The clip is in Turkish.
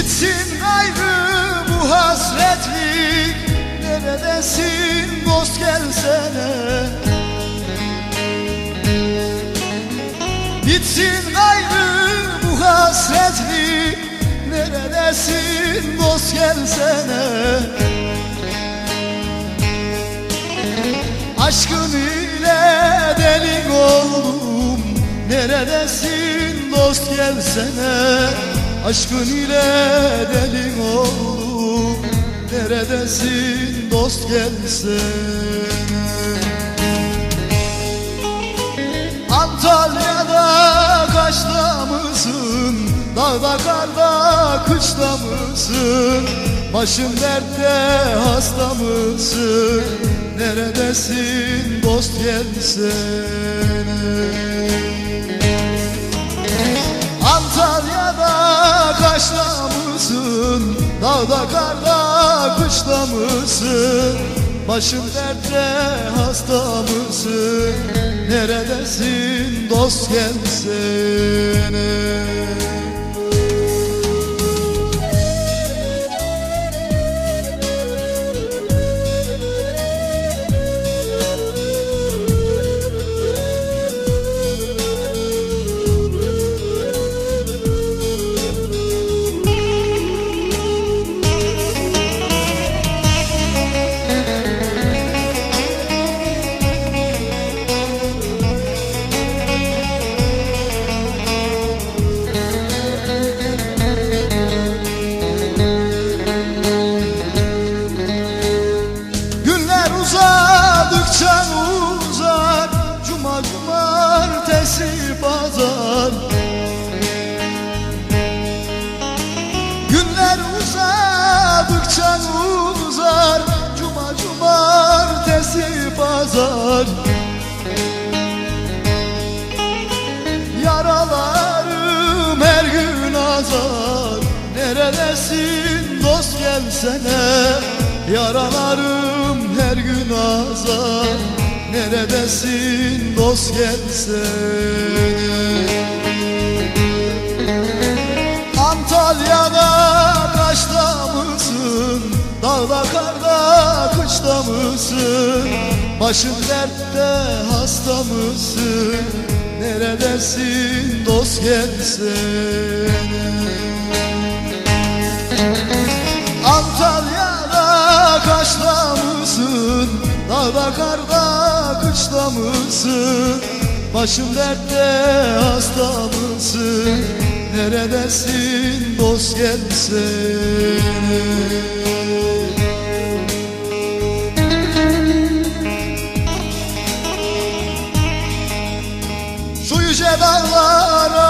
Gitsin ayrı bu hasretlik. Neredesin dost gelsene Gitsin ayrı bu hasretlik. Neredesin dost gelsene Aşkın ile deli oldum. Neredesin dost gelsene Aşkın ile deli oldum Neredesin dost gelsene Antalya'da kaçta mısın? Dağda karda kışta mısın? Başın dertte hasta mısın? Neredesin dost gelsene Dağda karda kışta mısın? Başın dertte hasta mısın? Neredesin dost gelsene uzadıkça uzar Cuma cumartesi pazar. Yaralarım her gün azar. Neredesin dost gelsene? Yaralarım her gün azar. Neredesin dost gelsene Dağda karda kışta mısın? Başın dertte hasta mısın? Neredesin dost gelsene Antalya'da kaçta mısın? Dağda karda kışta mısın? Başım dertte hasta mısın? Neredesin dost gelsene dağlara